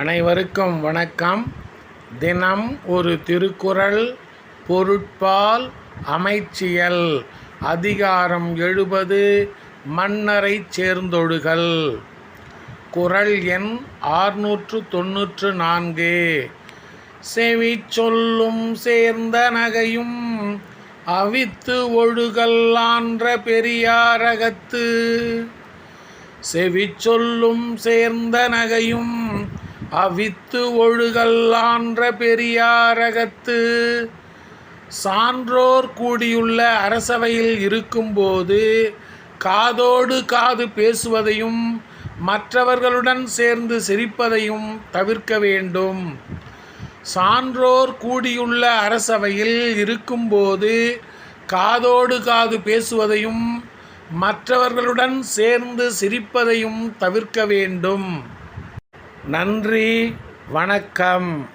அனைவருக்கும் வணக்கம். தினம் ஒரு திருக்குறள் பொருட்பால் அமைச்சியல். அதிகாரம் எழுபது மன்னரைச் சேர்ந்தொழுகல் குறள் எண் ஆறுநூற்று தொன்னூற்று நான்கு செவி சொல்லும் சேர்ந்த நகையும் அவித்து ஒழுகல் ஆன்ற பெரியாரகத்து. செவி சொல்லும் சேர்ந்த நகையும் அவித்து ஒழுகல்லான்ற பெரியாரகத்து. சான்றோர் கூடியுள்ள அரசவையில் இருக்கும்போது காதோடு காது பேசுவதையும் மற்றவர்களுடன் சேர்ந்து சிரிப்பதையும் தவிர்க்க வேண்டும். சான்றோர் கூடியுள்ள அரசவையில் இருக்கும்போது காதோடு காது பேசுவதையும் மற்றவர்களுடன் சேர்ந்து சிரிப்பதையும் தவிர்க்க வேண்டும். நன்றி வணக்கம்.